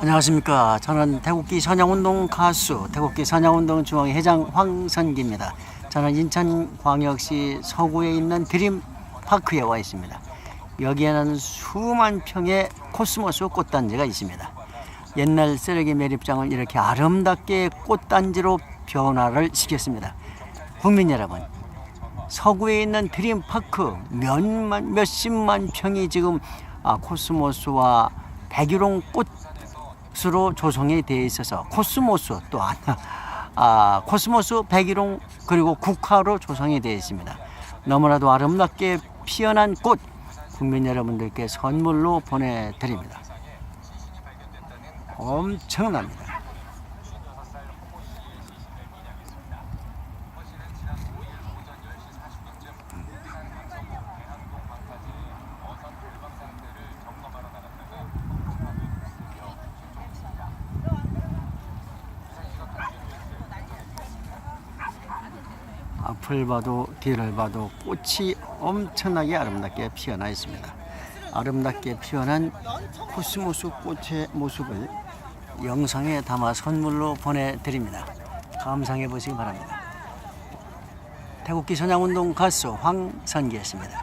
안녕하십니까. 저는 태국기 선양운동 가수, 태국기 선양운동 중앙회 회장 황선기입니다. 저는 인천광역시 서구에 있는 드림파크에 와 있습니다. 여기에는 수만 평의 코스모스 꽃단지가 있습니다. 옛날 쓰레기 매립장을 이렇게 아름답게 꽃단지로 변화를 시켰습니다. 국민 여러분, 서구에 있는 드림파크 몇만 몇십만 평이 지금 아, 코스모스와 백일홍 꽃 으로 조성이 되어 있어서 코스모스 또한 아, 코스모스 백일홍 그리고 국화로 조성이 되어 있습니다. 너무나도 아름답게 피어난 꽃 국민 여러분들께 선물로 보내드립니다. 엄청납니다. 앞을 봐도 뒤를 봐도 꽃이 엄청나게 아름답게 피어나 있습니다. 아름답게 피어난 코스모스 꽃의 모습을 영상에 담아 선물로 보내드립니다. 감상해 보시기 바랍니다. 태국기 선양운동 가수 황선기였습니다.